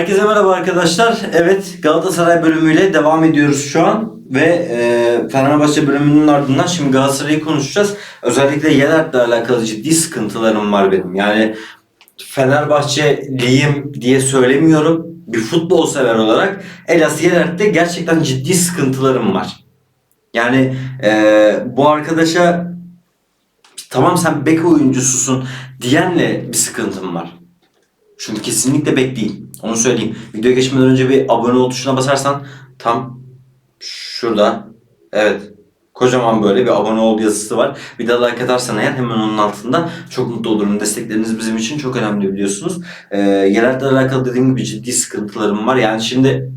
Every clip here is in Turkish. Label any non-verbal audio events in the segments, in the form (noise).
Herkese merhaba arkadaşlar. Evet Galatasaray bölümüyle devam ediyoruz şu an. Ve e, Fenerbahçe bölümünün ardından şimdi Galatasaray'ı konuşacağız. Özellikle Yener'le alakalı ciddi sıkıntılarım var benim. Yani Fenerbahçeliyim diye söylemiyorum. Bir futbol sever olarak Elas Yener'de gerçekten ciddi sıkıntılarım var. Yani e, bu arkadaşa tamam sen bek oyuncususun diyenle bir sıkıntım var. Çünkü kesinlikle bek değil. Onu söyleyeyim. Videoya geçmeden önce bir abone ol tuşuna basarsan tam şurada evet kocaman böyle bir abone ol yazısı var. Bir de like atarsan eğer hemen onun altında çok mutlu olurum. Destekleriniz bizim için çok önemli biliyorsunuz. Ee, yerelde alakalı dediğim gibi ciddi sıkıntılarım var. Yani şimdi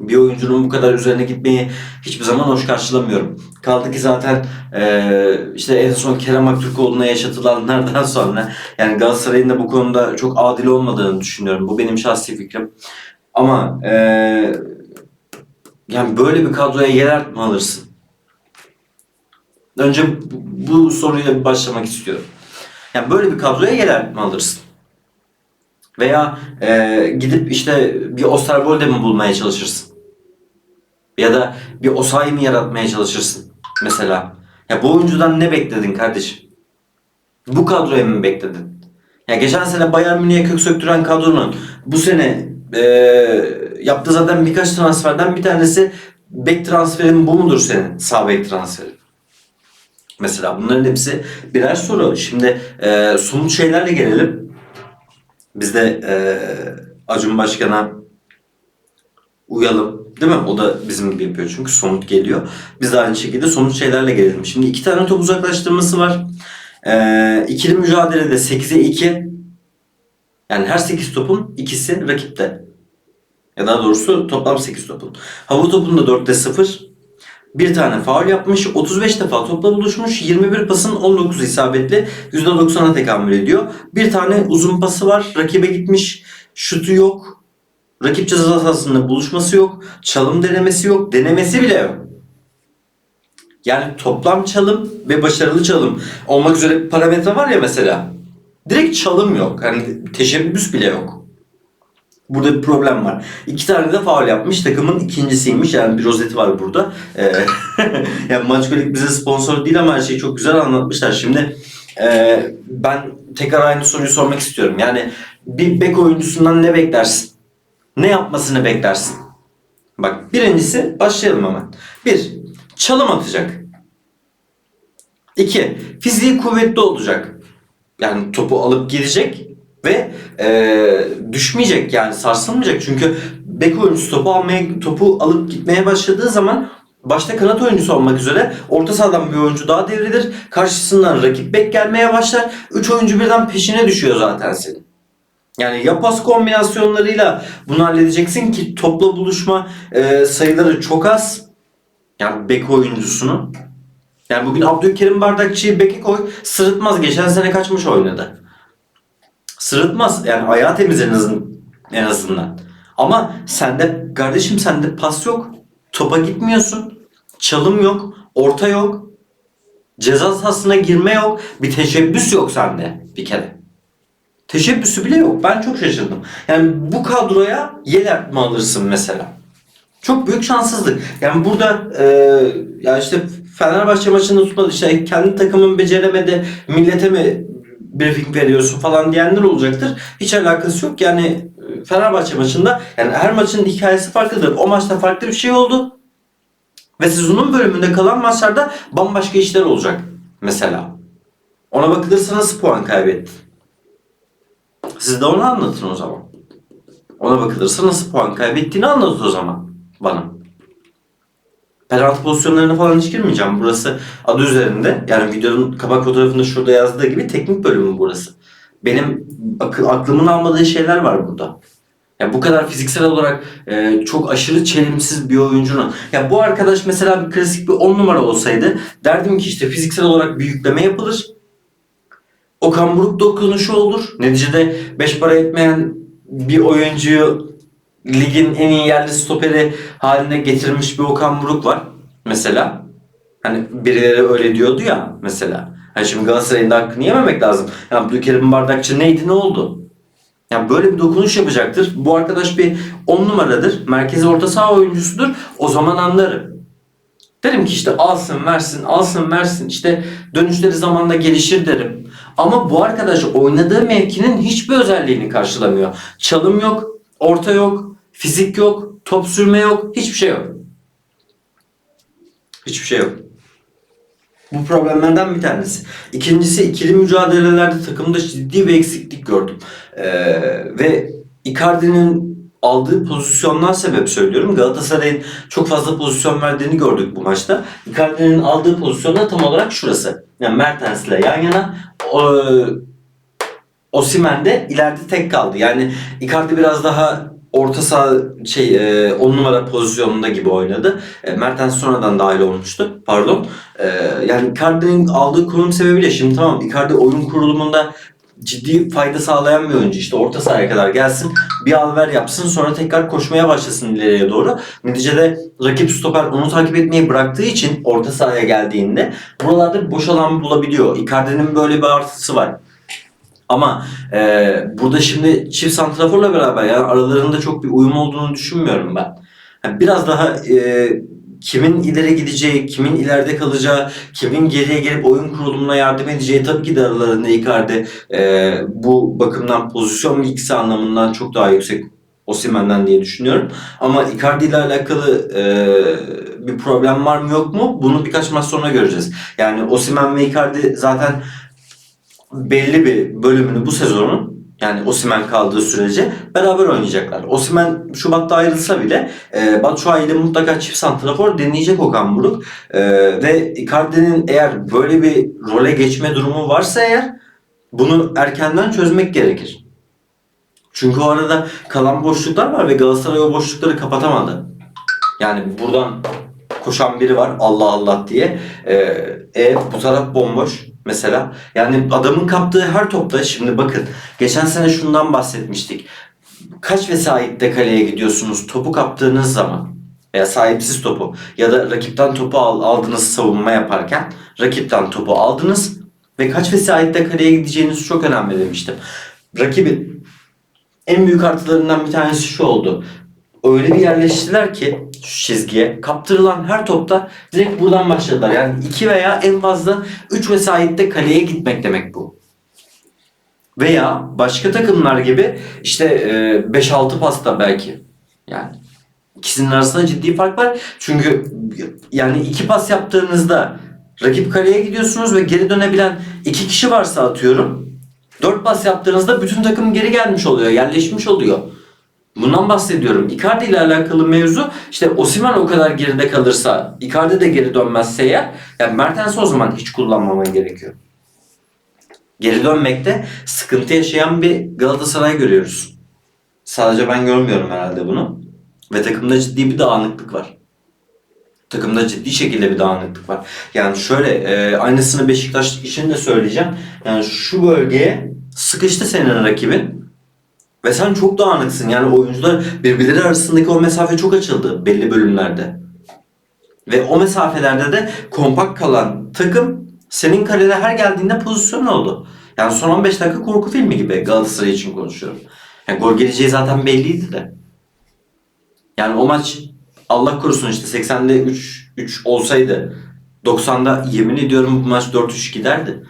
bir oyuncunun bu kadar üzerine gitmeyi hiçbir zaman hoş karşılamıyorum. Kaldı ki zaten eee, işte en son Kerem Aktürkoğlu'na yaşatılanlardan (laughs) sonra yani Galatasaray'ın da bu konuda çok adil olmadığını düşünüyorum. Bu benim şahsi fikrim. Ama eee, yani böyle bir kadroya yer mi alırsın? Önce bu, bu soruyla başlamak istiyorum. Yani böyle bir kadroya yer mi alırsın? Veya eee, gidip işte bir Osterwolde mi bulmaya çalışırsın? Ya da bir Osayi mi yaratmaya çalışırsın mesela? Ya bu oyuncudan ne bekledin kardeşim? Bu kadroya mı bekledin? Ya geçen sene Bayern Münih'e kök söktüren kadronun bu sene eee yaptığı zaten birkaç transferden bir tanesi bek transferin bu mudur senin? Sağ bek transferi. Mesela bunların hepsi birer soru. Şimdi eee somut şeylerle gelelim. Biz de eee Acun Başkan'a uyalım. Değil mi? O da bizim gibi yapıyor çünkü somut geliyor. Biz de aynı şekilde somut şeylerle gelelim. Şimdi iki tane top uzaklaştırması var. Ee, ikili mücadelede 8'e 2. Yani her 8 topun ikisi rakipte. Ya daha doğrusu toplam 8 topun. Hava topunda 4'te 0. Bir tane faul yapmış. 35 defa topla buluşmuş. 21 pasın 19 isabetli. %90'a tekamül ediyor. Bir tane uzun pası var. Rakibe gitmiş. Şutu yok. Rakip ceza sahasında buluşması yok. Çalım denemesi yok. Denemesi bile yok. Yani toplam çalım ve başarılı çalım olmak üzere bir parametre var ya mesela. Direkt çalım yok. Hani teşebbüs bile yok. Burada bir problem var. İki tane de faul yapmış. Takımın ikincisiymiş. Yani bir rozeti var burada. Ee, (laughs) yani Maçkolik bize sponsor değil ama her şeyi çok güzel anlatmışlar. Şimdi e, ben tekrar aynı soruyu sormak istiyorum. Yani bir bek oyuncusundan ne beklersin? Ne yapmasını beklersin? Bak birincisi başlayalım hemen. Bir, çalım atacak. İki, fiziği kuvvetli olacak. Yani topu alıp gidecek ve eee, düşmeyecek yani sarsılmayacak. Çünkü bek oyuncusu topu almaya, topu alıp gitmeye başladığı zaman başta kanat oyuncusu olmak üzere orta sahadan bir oyuncu daha devrilir. Karşısından rakip bek gelmeye başlar. Üç oyuncu birden peşine düşüyor zaten senin. Yani ya pas kombinasyonlarıyla bunu halledeceksin ki topla buluşma e, sayıları çok az. Yani bek oyuncusunu. Yani bugün Abdülkerim Bardakçı'yı beke koy sırıtmaz. Geçen sene kaçmış oynadı. Sırıtmaz. Yani ayağı temiz en azından. En azından. Ama sende kardeşim sende pas yok. Topa gitmiyorsun. Çalım yok. Orta yok. Ceza sahasına girme yok. Bir teşebbüs yok sende bir kere. Teşebbüsü bile yok. Ben çok şaşırdım. Yani bu kadroya Yeler mi alırsın mesela? Çok büyük şanssızlık. Yani burada e, ya işte Fenerbahçe maçını tutmadı. işte kendi takımın beceremedi. Millete mi briefing veriyorsun falan diyenler olacaktır. Hiç alakası yok. Yani e, Fenerbahçe maçında yani her maçın hikayesi farklıdır. O maçta farklı bir şey oldu. Ve sezonun bölümünde kalan maçlarda bambaşka işler olacak. Mesela. Ona bakılırsa nasıl puan kaybettin? Siz de onu anlatın o zaman. Ona bakılırsa nasıl puan kaybettiğini anlat o zaman bana. Penaltı pozisyonlarına falan hiç girmeyeceğim. Burası adı üzerinde. Yani videonun kapak fotoğrafında şurada yazdığı gibi teknik bölümü burası. Benim akıl, aklımın almadığı şeyler var burada. Ya bu kadar fiziksel olarak e, çok aşırı çelimsiz bir oyuncunun. Ya bu arkadaş mesela bir klasik bir 10 numara olsaydı derdim ki işte fiziksel olarak bir yükleme yapılır. Okan Buruk dokunuşu olur. Neticede 5 para etmeyen bir oyuncuyu ligin en iyi yerli stoperi haline getirmiş bir Okan Buruk var mesela. Hani birileri öyle diyordu ya mesela. Hani şimdi Galatasaray'ın da hakkını yememek lazım. Yani Abdülkerim Bardakçı neydi ne oldu? Yani böyle bir dokunuş yapacaktır. Bu arkadaş bir 10 numaradır. Merkezi orta saha oyuncusudur. O zaman anlarım. Derim ki işte alsın versin alsın versin işte dönüşleri zamanla gelişir derim. Ama bu arkadaş oynadığı mevkinin hiçbir özelliğini karşılamıyor. Çalım yok, orta yok, fizik yok, top sürme yok, hiçbir şey yok. Hiçbir şey yok. Bu problemlerden bir tanesi. İkincisi ikili mücadelelerde takımda ciddi bir eksiklik gördüm. Ee, ve Icardi'nin aldığı pozisyonlar sebep söylüyorum. Galatasaray'ın çok fazla pozisyon verdiğini gördük bu maçta. Icardi'nin aldığı pozisyon da tam olarak şurası. Yani Mertens'le yan yana o, Osimhen de ileride tek kaldı. Yani Icardi biraz daha orta saha şey 10 numara pozisyonunda gibi oynadı. E, Mertens sonradan dahil olmuştu. Pardon. E, yani Icardi'nin aldığı konum sebebiyle şimdi tamam Icardi oyun kurulumunda ciddi fayda sağlayan bir oyuncu. İşte orta sahaya kadar gelsin, bir alver yapsın, sonra tekrar koşmaya başlasın ileriye doğru. Neticede rakip stoper onu takip etmeyi bıraktığı için orta sahaya geldiğinde buralarda boş alan bulabiliyor. Icardi'nin böyle bir artısı var. Ama e, burada şimdi çift santraforla beraber yani aralarında çok bir uyum olduğunu düşünmüyorum ben. Yani biraz daha e, kimin ileri gideceği, kimin ileride kalacağı, kimin geriye gelip oyun kurulumuna yardım edeceği tabii ki de aralarında Icardi e, bu bakımdan pozisyon bilgisi anlamından çok daha yüksek Osimhen'den diye düşünüyorum. Ama Icardi ile alakalı e, bir problem var mı yok mu? Bunu birkaç maç sonra göreceğiz. Yani Osimhen ve Icardi zaten belli bir bölümünü bu sezonun yani Osimhen kaldığı sürece beraber oynayacaklar. Osimhen Şubat'ta ayrılsa bile e, Batshuayi ile mutlaka çift santrafor deneyecek Okan Buruk. E, ve Icardi'nin eğer böyle bir role geçme durumu varsa eğer bunu erkenden çözmek gerekir. Çünkü o arada kalan boşluklar var ve Galatasaray o boşlukları kapatamadı. Yani buradan koşan biri var Allah Allah diye. Ee, e, bu taraf bomboş mesela. Yani adamın kaptığı her topta şimdi bakın geçen sene şundan bahsetmiştik. Kaç vesaitte kaleye gidiyorsunuz topu kaptığınız zaman veya sahipsiz topu ya da rakipten topu al, aldınız savunma yaparken rakipten topu aldınız ve kaç vesaitte kaleye gideceğiniz çok önemli demiştim. Rakibin en büyük artılarından bir tanesi şu oldu öyle bir yerleştiler ki şu çizgiye kaptırılan her topta direkt buradan başladılar. Yani iki veya en fazla 3 vesaitte kaleye gitmek demek bu. Veya başka takımlar gibi işte 5-6 pasta belki. Yani ikisinin arasında ciddi fark var. Çünkü yani iki pas yaptığınızda rakip kaleye gidiyorsunuz ve geri dönebilen iki kişi varsa atıyorum. Dört pas yaptığınızda bütün takım geri gelmiş oluyor, yerleşmiş oluyor. Bundan bahsediyorum. Icardi ile alakalı mevzu işte Osimhen o kadar geride kalırsa, Icardi de geri dönmezse eğer yani Mertens'i o zaman hiç kullanmaman gerekiyor. Geri dönmekte sıkıntı yaşayan bir Galatasaray görüyoruz. Sadece ben görmüyorum herhalde bunu. Ve takımda ciddi bir dağınıklık var. Takımda ciddi şekilde bir dağınıklık var. Yani şöyle e, aynısını Beşiktaş için de söyleyeceğim. Yani şu bölgeye sıkıştı senin rakibin. Ve sen çok dağınıksın. Yani oyuncular birbirleri arasındaki o mesafe çok açıldı belli bölümlerde. Ve o mesafelerde de kompakt kalan takım senin kalene her geldiğinde pozisyon oldu. Yani son 15 dakika korku filmi gibi Galatasaray için konuşuyorum. Yani gol geleceği zaten belliydi de. Yani o maç Allah korusun işte 80'de 3 3 olsaydı 90'da yemin ediyorum bu maç 4-3 giderdi.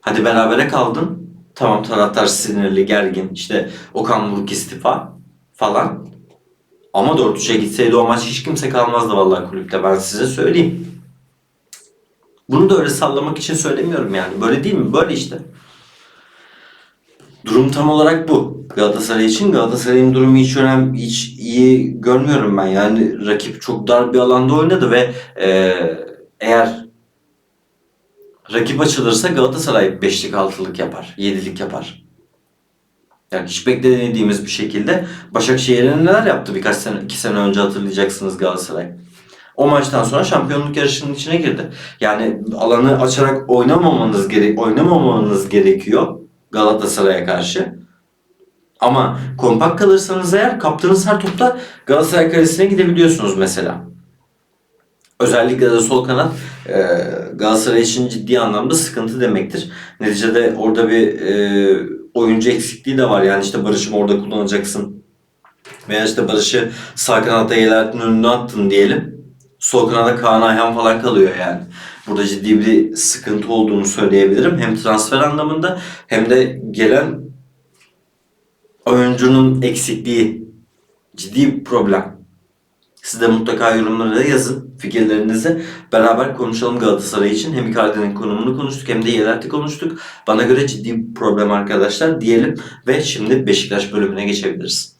Hadi berabere kaldın. Tamam taraftar sinirli, gergin. İşte Okan Buruk istifa falan. Ama 4-3'e gitseydi o maç hiç kimse kalmazdı vallahi kulüpte ben size söyleyeyim. Bunu da öyle sallamak için söylemiyorum yani. Böyle değil mi? Böyle işte. Durum tam olarak bu. Galatasaray için Galatasaray'ın durumu hiç önemli, hiç iyi görmüyorum ben. Yani rakip çok dar bir alanda oynadı ve e, eğer rakip açılırsa Galatasaray 5'lik 6'lık yapar, 7'lik yapar. Yani hiç beklemediğimiz bir şekilde Başakşehir'in neler yaptı birkaç sene, iki sene önce hatırlayacaksınız Galatasaray. O maçtan sonra şampiyonluk yarışının içine girdi. Yani alanı açarak oynamamanız gerek oynamamanız gerekiyor Galatasaray'a karşı. Ama kompakt kalırsanız eğer kaptığınız her topta Galatasaray kalesine gidebiliyorsunuz mesela. Özellikle de sol kanat e, Galatasaray için ciddi anlamda sıkıntı demektir. Neticede orada bir e, oyuncu eksikliği de var. Yani işte Barış'ı orada kullanacaksın. Veya işte Barış'ı sağ kanatta Yelert'in önüne attın diyelim. Sol kanada Kaan Ayhan falan kalıyor yani. Burada ciddi bir sıkıntı olduğunu söyleyebilirim. Hem transfer anlamında hem de gelen oyuncunun eksikliği ciddi bir problem. Siz de mutlaka yorumlara yazın fikirlerinizi. Beraber konuşalım Galatasaray için. Hem Icardi'nin konumunu konuştuk hem de Yelert'i konuştuk. Bana göre ciddi bir problem arkadaşlar diyelim ve şimdi Beşiktaş bölümüne geçebiliriz.